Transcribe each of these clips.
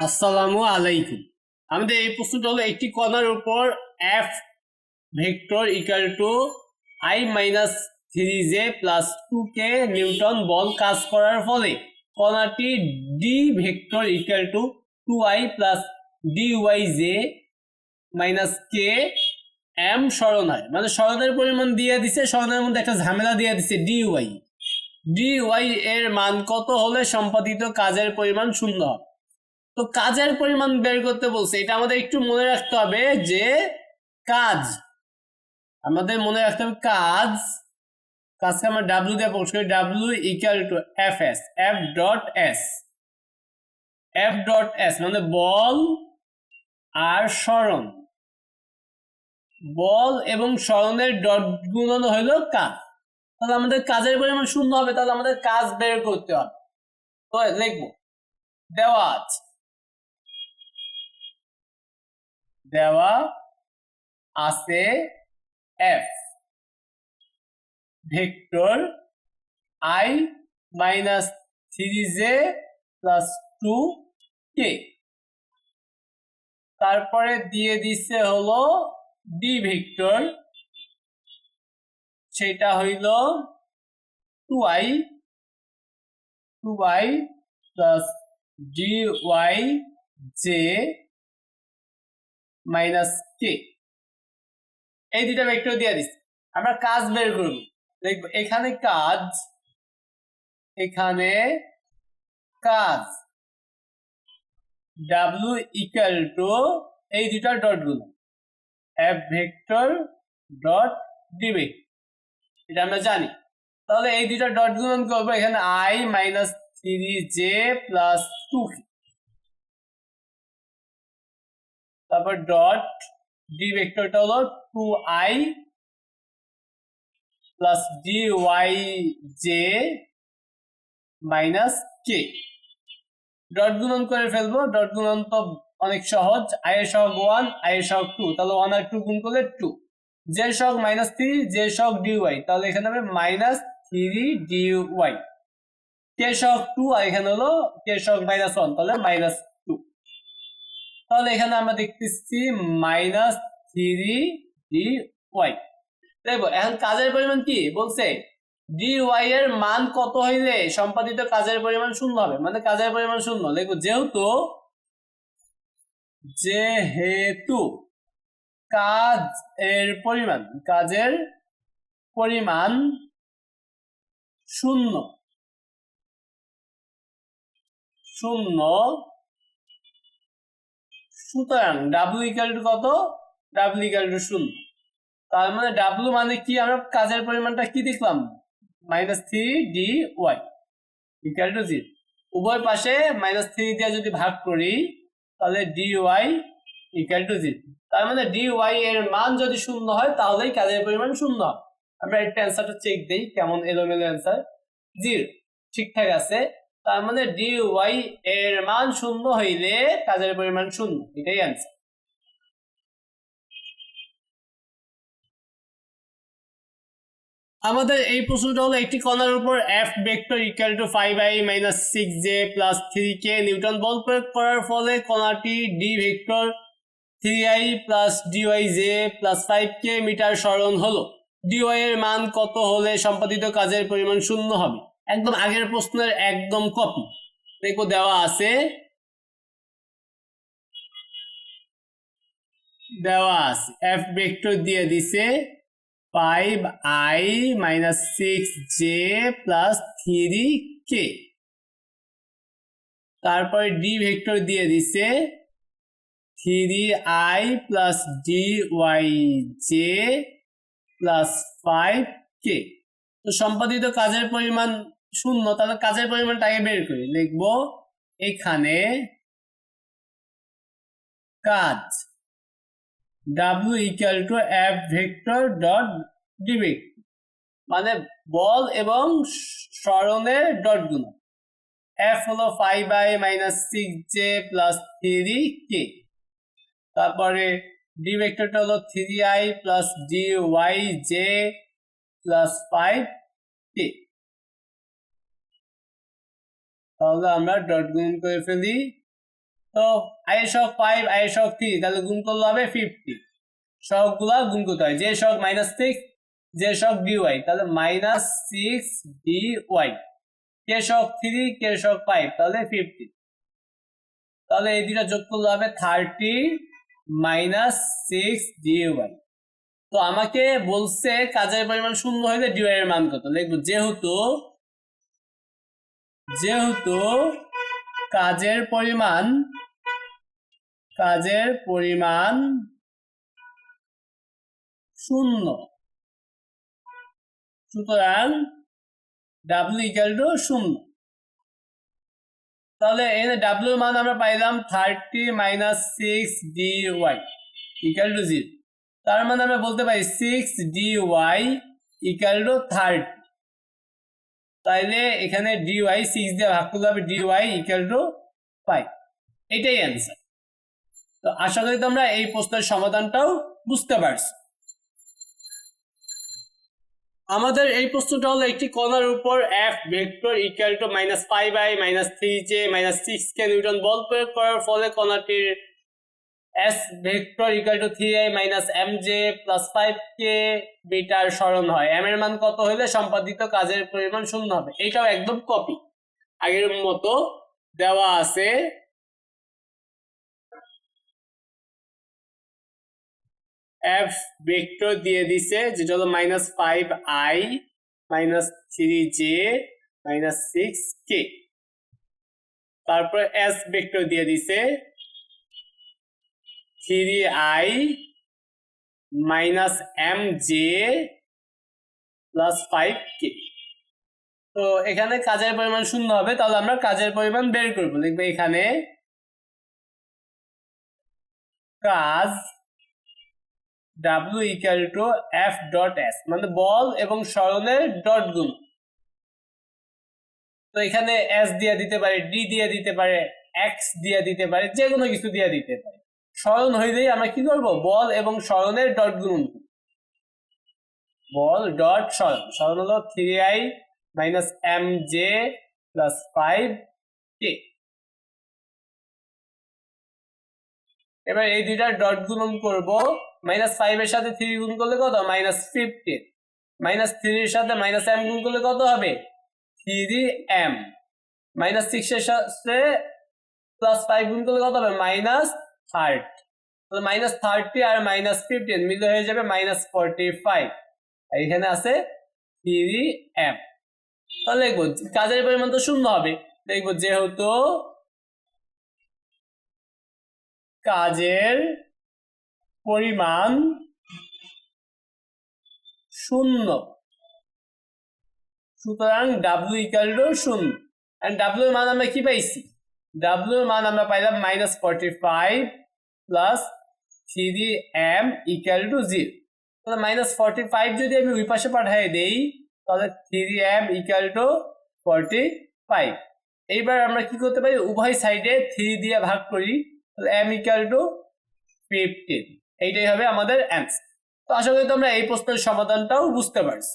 আসসালামু আলাইকুম। আমাদের এই প্রশ্নটা হলো, একটি কণার উপর F vector equal to I minus three J plus two K newton বল কাজ করার ফলে কণাটি D vector equal to two I plus D Y J minus K M স্মরণ হয় মানে স্মরণের পরিমাণ দিয়ে দিছে স্মরণের মধ্যে একটা ঝামেলা দিয়ে দিছে ডি ওয়াই ডি ওয়াই এর মান কত হলে সম্পাদিত কাজের পরিমাণ শূন্য হবে? তো কাজের পরিমাণ বের করতে বলছে। এটা আমাদের একটু মনে রাখতে হবে যে কাজ, আমাদের মনে রাখতে হবে কাজ, কাজকে আমরা ডাব্লিউ দিয়ে প্রকাশ করি। W equal to F S F dot S F dot S মানে বল আর স্মরণ। বল এবং স্মরণের ডট গুণন হইল কাজ। তাহলে আমাদের কাজের পরিমাণ শূন্য হবে, তাহলে আমাদের কাজ বের করতে হবে। তো লিখব। দেওয়া আছে। দেওয়া আছে F vector I minus three J plus two K তারপরে দিয়ে দিচ্ছে হলো ডি ভেক্টর। সেটা হইল two I two I plus D Y J minus K? এই দুটা ভেক্টর দিয়ে দিচ্ছি আমরা কাজ বের করব। দেখব, এখানে কাজ এখানে কাজ। ডাব্লিউ ইকুয়াল টু এই দুটা ডটগুলো। F vector dot D vector এটা আমরা জানি। তাহলে এই দুটা ডট গুণন করব এখানে I minus three J plus two তারপর ডট ডি ভেক্টরটা হলো two I plus D Y J minus K dot গুণন করে ফেলব। ডট গুণন তো অনেক সহজ। আই এর সহগ ওয়ান আই এর সহগ টু তাহলে ওয়ান আর টু গুণ করলে টু জে সহগ মাইনাস থ্রি জে সহগ ডি ওয়াই তাহলে এখানে হবে minus three D Y K সহগ টু আর এখানে হলো কে সহগ মাইনাস ওয়ান তাহলে মাইনাস তাহলে এখানে আমরা দেখতেছি মাইনাস থ্রি ডি ওয়াই দেখব এখন কাজের পরিমাণ কি? বলছে ডি ওয়াই এর মান কত হইলে সম্পাদিত কাজের পরিমাণ শূন্য হবে? মানে কাজের পরিমাণ শূন্য। যেহেতু যেহেতু কাজ এর পরিমাণ, কাজের পরিমাণ শূন্য শূন্য সুতরাং ডাব্লিউ ইকাল টু কত? ডাব্লিউ ইকাল টু শূন্য। তার মানে ডাব্লিউ মানে কি? আমরা কাজের পরিমাণটা কি দেখলাম? Minus three D Y equal to zero উভয় পাশে মাইনাস থ্রি দিয়ে যদি ভাগ করি, তাহলে D Y equal to zero তার মানে ডি ওয়াই এর মান যদি শূন্য হয়, তাহলেই কাজের পরিমাণ শূন্য। হবে আমরা একটা অ্যান্সারটা চেক দিই, কেমন এলোমেলো অ্যান্সার জিরো ঠিকঠাক আছে। তার মানে ডি ওয়াই এর মান শূন্য হইলে কাজের পরিমাণ শূন্য, এটাই অ্যান্সার আমাদের এই প্রশ্নটা হলো, একটি কণার উপর F vector equal to five I minus six J plus three K newton বল প্রয়োগ করার ফলে কণাটি D vector three I plus D Y J plus five K metre সরণ হলো। ডিওয়াই এর মান কত হলে সম্পাদিত কাজের পরিমাণ শূন্য হবে? একদম আগের প্রশ্নের একদম কপি দেখো দেওয়া আছে। দেওয়া আছে। এফ ভেক্টর দিয়ে দিছে। Five I minus six J plus three K তারপরে ডি ভেক্টর দিয়ে দিছে। Three I plus D Y J plus five K তো সম্পাদিত কাজের পরিমাণ শূন্য, তাহলে কাজের পরিমাণটা আগে বের করি। লিখব, এখানে কাজ W equal to F vector dot D vector মানে বল এবং স্মরণের ডট গুণ এফ হলো five I minus six J plus three K তারপরে ডি ভেক্টরটা হলো three I plus D Y J plus five K তাহলে আমরা ডট গুণ করে ফেলি। তো আই এর সহগ ফাইভ আই এর সহগ থ্রি তাহলে গুণ করলে হবে ফিফটি গুণ করতে হয়। যে মাইনাস সিক্স যে তাহলে minus six K three K five তাহলে ফিফটি তাহলে এই দুটা যোগ করলে হবে thirty minus six D Y তো আমাকে বলছে কাজের পরিমাণ শূন্য হইলে ডিওয়াই এর মান কত? লিখব, যেহেতু যেহেতু কাজের পরিমাণ কাজের পরিমাণ শূন্য। সুতরাং ডাব্লিউ ইকাল টু শূন্য। তাহলে এখানে ডাব্লিউ মান আমরা পাইলাম thirty minus six D Y equal to zero তার মানে আমরা বলতে পারি six D Y equal to thirty তাইলে এখানে ডি ওয়াই সিক্স দিয়ে ভাগ করলে হবে D Y equal to five এটাই অ্যান্সার তো আশা করি তোমরা এই প্রশ্নের সমাধানটাও বুঝতে পারছ। আমাদের এই প্রশ্নটা হলো একটি কণার উপর F vector equal to minus five I minus three J minus six K newton বল প্রয়োগ করার ফলে কণাটির S vector equal to three I minus M J plus five K metre স্মরণ হয়। এম এর মান কত হলে সম্পাদিত কাজের পরিমাণ শূন্য হবে? এটাও একদম কপি আগের মতো দেওয়া আছে। এফ ভেক্টর দিয়ে দিছে, যেটা হলো minus five I minus three J minus six K তারপর এস ভেক্টর দিয়ে দিছে three I minus M J plus five K. তো এখানে কাজের পরিমাণ শূন্য হবে, তাহলে আমরা কাজের পরিমাণ বের করব। লিখব এখানে কাজ W equal to F dot S মানে বল এবং স্মরণের ডট গুণ। তো এখানে এস দিয়ে দিতে পারে, ডি দিয়ে দিতে পারে, এক্স দিয়ে দিতে পারে যে কোনো কিছু দিয়ে দিতে পারে। স্মরণ হইলেই আমরা কি করব বল এবং স্মরণের ডট গুণ। বল ডট স্মরণ স্মরণ হলো three I minus M J plus five K এবার এই দুইটা ডট গুণন করব। মাইনাস ফাইভ এর সাথে থ্রি গুণ করলে কত? মাইনাস ফিফটিন মাইনাস থ্রি এর সাথে মাইনাস এম গুণ করলে কত হবে? থ্রি এম মাইনাস সিক্স এর সাথে প্লাস ফাইভ গুণ করলে কত হবে? মাইনাস থার্টি মাইনাস থার্টি আর মাইনাস ফিফটিন মিলে হয়ে যাবে মাইনাস ফোরটি ফাইভ এখানে আছে থ্রি এম তাহলে লিখব কাজের পরিমাণ তো শূন্য হবে। দেখব যেহেতু কাজের পরিমাণ শূন্য। সুতরাং ডাব্লিউ ইকাল টু শূন্য। ডাব্লিউ এর মান আমরা কি পাইছি? ডাব্লিউ এর মান আমরা পাইলাম minus forty five plus three M equal to zero তাহলে মাইনাস ফর্টি ফাইভ যদি আমি ওই পাশে পাঠাই দেই, তাহলে three M equal to forty five এইবার আমরা কি করতে পারি? উভয় সাইডে থ্রি দিয়ে ভাগ করি, তাহলে এম ইকাল টু ফিফটিন এইটাই হবে আমাদের অ্যান্সার তো আশা করি তোমরা এই প্রশ্নের সমাধানটাও বুঝতে পারছ।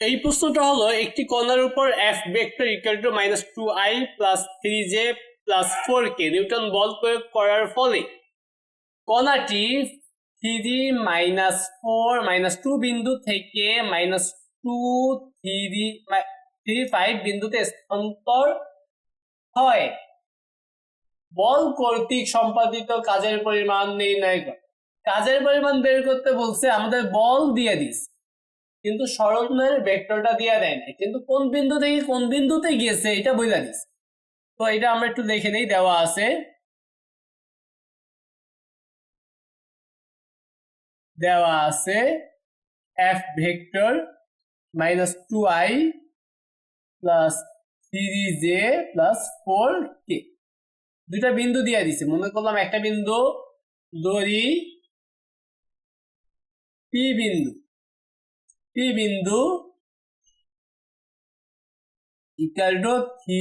এই প্রশ্নটা হলো একটি কণার উপর F vector equal to minus two I plus three J plus four K newton বল প্রয়োগ করার ফলে কণাটি three minus four minus two বিন্দু থেকে minus two three three five বিন্দুতে স্থানান্তর হয়। বল কর্তৃক সম্পাদিত কাজের পরিমাণ নির্ণয় করে। কাজের পরিমাণ বের করতে বলছে, আমাদের বল দিয়ে দিস। কিন্তু স্মরণের ভেক্টরটা দিয়ে দেয় না কিন্তু কোন বিন্দু থেকে কোন বিন্দুতে গিয়েছে, এটা বুঝা দিস তো এটা আমরা একটু দেখে নেই, দেওয়া আছে। দেওয়া আছে F vector minus two I plus three J plus four K. দুইটা বিন্দু দিয়ে দিছে, মনে করলাম একটা বিন্দু দড়ি পি বিন্দু। পি বিন্দু equal to three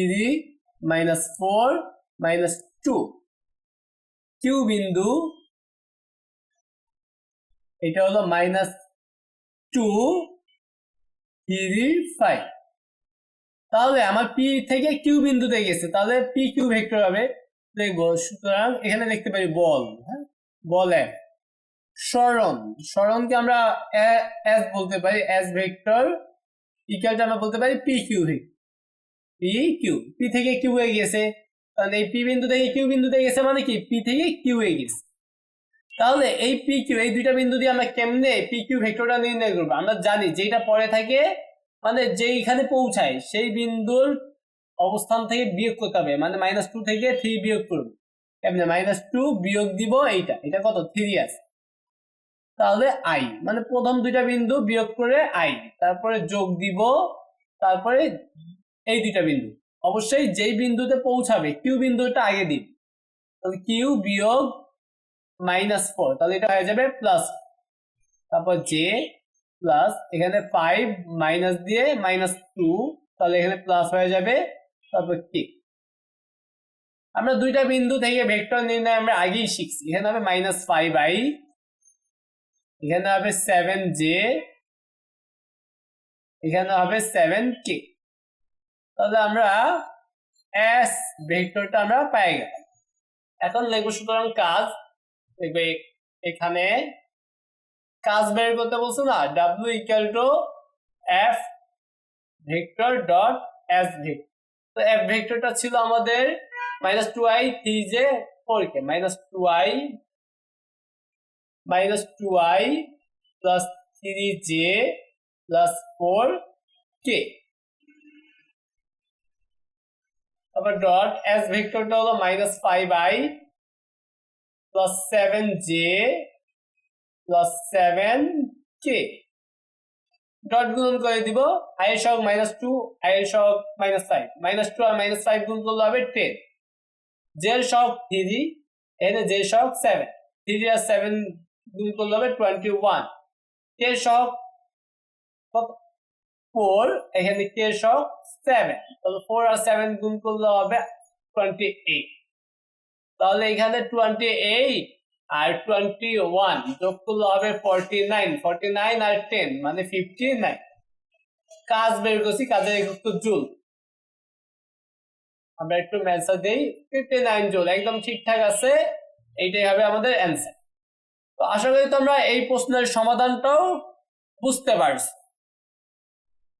minus four minus two Q বিন্দু, এটা হলো মাইনাস টু থ্রি ফাইভ তাহলে আমার পি থেকে কিউ বিন্দুতে গেছে, তাহলে পি কিউ ভেক্টর হবে। দেখব, সুতরাং এখানে দেখতে পারি বল হ্যাঁ? বল এক। স্মরণ, স্মরণকে আমরা এস বলতে পারি, এস ভেক্টর ইকুয়ালটা আমরা বলতে পারি P Q P Q P থেকে কিউ এ গেছে তাহলে এই পি বিন্দু থেকে কিউ বিন্দুতে গেছে মানে কি? পি থেকে কিউ এ গেছে। তাহলে এই পি কিউ এই দুইটা বিন্দু দিয়ে আমরা কেমনে পি কিউ ভেক্টরটা নির্ণয় করব? আমরা জানি যেটা পরে থাকে মানে যেইখানে পৌঁছায়, সেই বিন্দুর অবস্থান থেকে বিয়োগ করতে হবে। মানে মাইনাস টু থেকে থ্রি বিয়োগ করব। এমনি মাইনাস টু বিয়োগ দিব এইটা। এটা কত? থ্রি আছে। তাহলে আই মানে প্রথম দুইটা বিন্দু বিয়োগ করে আই তারপরে যোগ দিব, তারপরে এই দুইটা বিন্দু। অবশ্যই যেই বিন্দুতে পৌঁছাবে, কিউ বিন্দুটা আগে দিন। তাহলে কিউ বিয়োগ মাইনাস ফোর তাহলে এটা হয়ে যাবে প্লাস তারপর জে প্লাস এখানে ফাইভ মাইনাস দিয়ে মাইনাস টু তাহলে এখানে প্লাস হয়ে যাবে, তারপর কে আমরা দুইটা বিন্দু থেকে ভেক্টর নির্ণয় আমরা আগেই শিখছি। এখানে হবে মাইনাস ফাইভ আই এখানে হবে সেভেন জে এখানে হবে সেভেন কে তাহলে আমরা এস ভেক্টরটা আমরা পাই গেলাম। এখন লিখব, সুতরাং কাজ, দেখবে এখানে কাজ বের করতে বলছো না W equal to F vector dot S vector. তো এফ ভেক্টরটা ছিল আমাদের minus two I three J four K minus two I minus two I plus three J plus four K তারপর ডট এস ভেক্টরটা হলো minus five I plus seven J plus seven K dot গুণন করে দিব I এর সহগ minus two I এর সহগ মাইনাস ফাইভ মাইনাস টু আর মাইনাস ফাইভ গুণ করলে হবে টেন জে এর সহগ থ্রি এখানে এর সহগ সেভেন থ্রি আর সেভেন গুণ করলে হবে টোয়েন্টি ওয়ান সহগ কত ফোর এখানে কে সহগ সেভেন তাহলে ফোর আর সেভেন গুণ করলে হবে টোয়েন্টি এইট তাহলে এখানে টোয়েন্টি এইট আর টোয়েন্টি ওয়ান যোগ করলে হবে ফর্টি নাইন ফর্টি নাইন আর টেন মানে ফিফটি নাইন কাজ বের করছি, কাজের একক জুল। আমরা একটু ম্যানসার দেই। ফিফটি নাইন জুল, একদম ঠিকঠাক আছে। এইটাই হবে আমাদের অ্যান্সার তো আশা করি তোমরা এই প্রশ্নের সমাধানটাও বুঝতে পারছ।